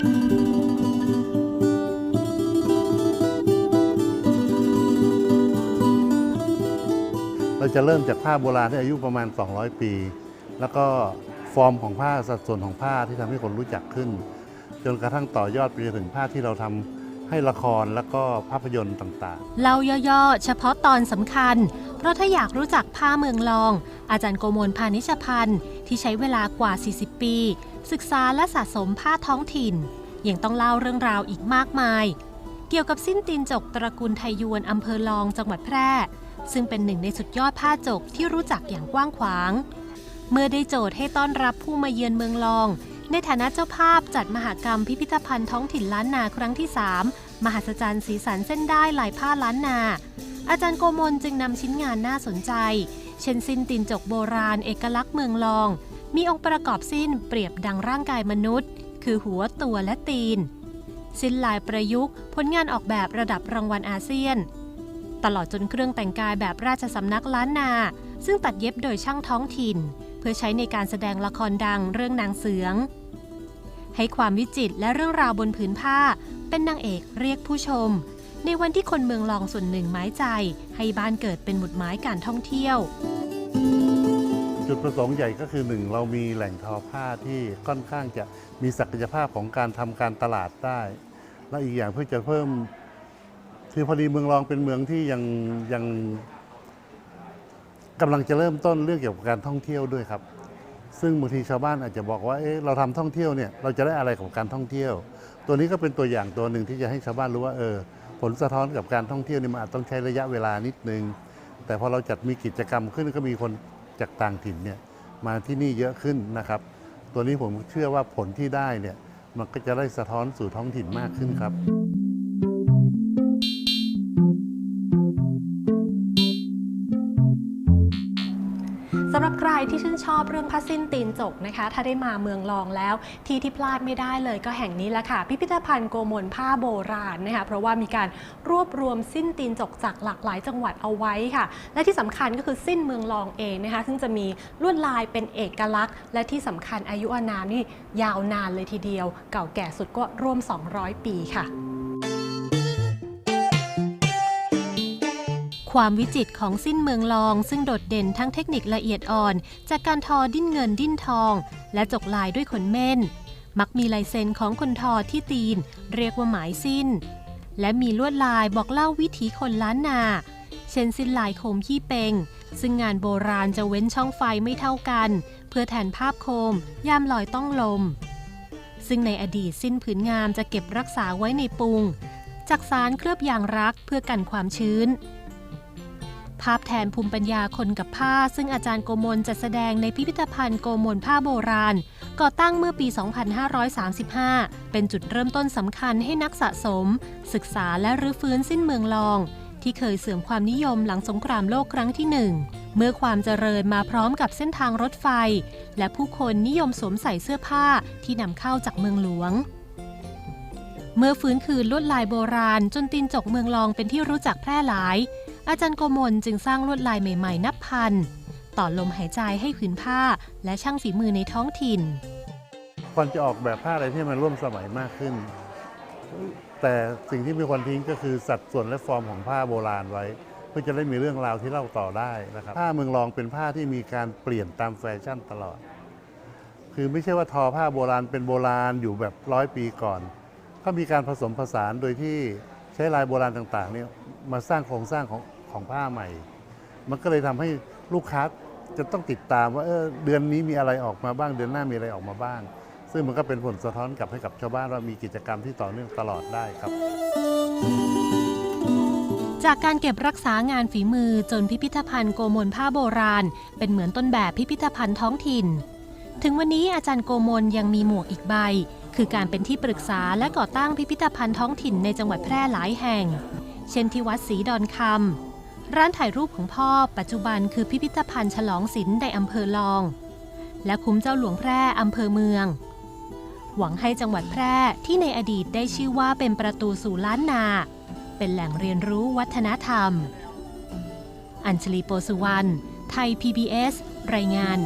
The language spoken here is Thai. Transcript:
เราจะเริ่มจากผ้าโบราณที่อายุประมาณ 200 ปี แล้วก็ฟอร์มของผ้าสัดส่วนของผ้าที่ทำให้คนรู้จักขึ้น จนกระทั่งต่อยอดไปจนถึงผ้าที่เราทำให้ละครแล้วก็ภาพยนตร์ต่างๆ เล่าย่อๆ เฉพาะตอนสำคัญ เพราะถ้าอยากรู้จักผ้าเมืองลอง อาจารย์โกมลพานิชพันธ์ที่ใช้เวลากว่า 40 ปี ศึกษาและสะสมผ้าท้องถิ่น ยังต้องเล่าเรื่องราวอีกมากมาย เกี่ยวกับสิ้นตีนจกตระกูลไทยยวนอำเภอลองจังหวัดแพร่ ซึ่งเป็นหนึ่งในสุดยอดผ้าจกที่รู้จักอย่างกว้างขวาง เมื่อได้โจทย์ให้ต้อนรับผู้มาเยือนเมืองลอง ในฐานะเจ้าภาพจัดมหกรรมพิพิธภัณฑ์ท้องถิ่นล้านนาครั้งที่ 3 มหัศจรรย์สีสันเส้นได้ลายผ้าล้านนา อาจารย์โกมลจึงนำชิ้นงานน่าสนใจ เช่นสิ้นตีนจกโบราณเอกลักษณ์เมืองลอง มีองค์ประกอบสิ้นเปรียบดังร่างกายมนุษย์ คือหัวตัวและตีน สิ้นลายประยุกต์ผลงานออกแบบระดับรางวัลอาเซียน ตลอดจนเครื่องแต่งกายแบบราชสำนักล้านนา ซึ่งตัดเย็บโดยช่างท้องถิ่น เพื่อใช้ในการแสดงละครดังเรื่องนางเสือง ให้ความวิจิตรและเรื่องราวบนผืนผ้าเป็นนางเอกเรียกผู้ชม ในวันที่คนเมืองลองส่วนหนึ่งหมายใจ ให้บ้านเกิดเป็นหมุดหมายการท่องเที่ยว จุดประสงค์ใหญ่ก็คือหนึ่งเรามีแหล่งทอผ้าที่ค่อนข้างจะมีศักยภาพของการทำการตลาดได้ และอีกอย่างเพื่อจะเพิ่ม คือพอดีเมืองรองเป็นเมืองที่ยังยังกำลังจะเริ่มต้นเรื่องเกี่ยวกับการท่องเที่ยวด้วยครับ ซึ่งบางทีชาวบ้านอาจจะบอกว่าเอ๊ะเราทำท่องเที่ยวเนี่ยเราจะได้อะไรกับการท่องเที่ยว ตัวนี้ก็เป็นตัวอย่างตัวหนึ่งที่จะให้ชาวบ้านรู้ว่าเออ ผลสะท้อนกับการท่องเที่ยวนี่มันอาจต้องใช้ระยะเวลานิดนึง แต่พอเราจัดมีกิจกรรมขึ้นก็มีคนจากต่างถิ่นเนี่ยมาที่นี่เยอะขึ้นนะครับ ตัวนี้ผมเชื่อว่าผลที่ได้เนี่ยมันก็จะได้สะท้อนสู่ท้องถิ่นมากขึ้นครับ รับใครที่ชื่นชอบเรื่องผ้าสิ้นตีนจกนะคะ ถ้าได้มาเมืองลองแล้วที่ที่พลาดไม่ได้เลยก็แห่งนี้ละค่ะ พิพิธภัณฑ์โกมลผ้าโบราณนะคะ เพราะว่ามีการรวบรวมสิ้นตีนจกจากหลากหลายจังหวัดเอาไว้ค่ะ และที่สำคัญก็คือสิ้นเมืองลองเองนะคะ ซึ่งจะมีลวดลายเป็นเอกลักษณ์ และที่สำคัญอายุอานามนี่ยาวนานเลยทีเดียว เก่าแก่สุดก็ร่วม 200 ปีค่ะ ความวิจิตรของสิ้นเมืองลอง ซึ่งโดดเด่นทั้งเทคนิคละเอียดอ่อน จากการทอดิ้นเงินดิ้นทอง และจกลายด้วยขนเม่น มักมีลายเซ็นของคนทอที่ตีน เรียกว่าหมายสิ้น และมีลวดลายบอกเล่าวิถีคนล้านนา เช่นสิ้นลายโคมยี่เปงซึ่งงานโบราณจะเว้นช่องไฟไม่เท่ากัน เพื่อแทนภาพโคม ยามลอยต้องลม ซึ่งในอดีตสิ้นผืนงามจะเก็บรักษาไว้ในปุงจากสารเคลือบยางรักเพื่อกันความชื้น ภาพแทนภูมิปัญญาคนกับผ้า ซึ่งอาจารย์โกมลจัดแสดงในพิพิธภัณฑ์โกมลผ้าโบราณ ก่อตั้งเมื่อปี 2535 เป็นจุดเริ่มต้นสำคัญให้นักสะสม ศึกษาและรื้อฟื้นสิ้นเมืองลอง ที่เคยเสื่อมความนิยมหลังสงครามโลกครั้งที่หนึ่งเมื่อความเจริญมาพร้อมกับเส้นทางรถไฟ และผู้คนนิยมสวมใส่เสื้อผ้าที่นำเข้าจากเมืองหลวงเมื่อฟื้นคืนลวดลายโบราณ จนตีนจกเมืองลองเป็นที่รู้จักแพร่หลาย อาจารย์โกมลจึงสร้างลวดลายใหม่ๆ นับพัน ต่อลมหายใจให้ผืนผ้า และช่างฝีมือในท้องถิ่น ควรจะออกแบบผ้าอะไรที่มันร่วมสมัยมากขึ้น แต่สิ่งที่ไม่ควรทิ้งก็คือสัดส่วนและฟอร์มของผ้าโบราณไว้ เพื่อจะได้มีเรื่องราวที่เล่าต่อได้นะครับผ้าเมืองรองเป็นผ้าที่มีการเปลี่ยนตามแฟชั่นตลอด คือไม่ใช่ว่าทอผ้าโบราณเป็นโบราณอยู่แบบร้อยปีก่อน ก็มีการผสมผสานโดยที่ใช้ลายโบราณต่างๆเนี่ยมาสร้างโครงสร้างของ ของผ้าใหม่ มันก็เลยทำให้ลูกค้าจะต้องติดตามว่าเออเดือนนี้มีอะไรออกมาบ้าง เดือนหน้ามีอะไรออกมาบ้าง ซึ่งมันก็เป็นผลสะท้อนกลับให้กับชาวบ้านว่ามีกิจกรรมที่ต่อเนื่องตลอดได้ครับ จากการเก็บรักษางานฝีมือจนพิพิธภัณฑ์โกมลผ้าโบราณ เป็นเหมือนต้นแบบพิพิธภัณฑ์ท้องถิ่น ถึงวันนี้อาจารย์โกมลยังมีหมวกอีกใบ คือการเป็นที่ปรึกษาและก่อตั้งพิพิธภัณฑ์ท้องถิ่นในจังหวัดแพร่หลายแห่ง เช่นที่วัดศรีดอนคำ ร้านถ่ายรูปของพ่อปัจจุบันคือพิพิธภัณฑ์ฉลองศิลป์ในอำเภอลอง และคุ้มเจ้าหลวงแพร่อำเภอเมือง หวังให้จังหวัดแพร่ที่ในอดีตได้ชื่อว่าเป็นประตูสู่ล้านนา เป็นแหล่งเรียนรู้วัฒนธรรม อัญชลีโปสุวรรณ ไทย PBS รายงาน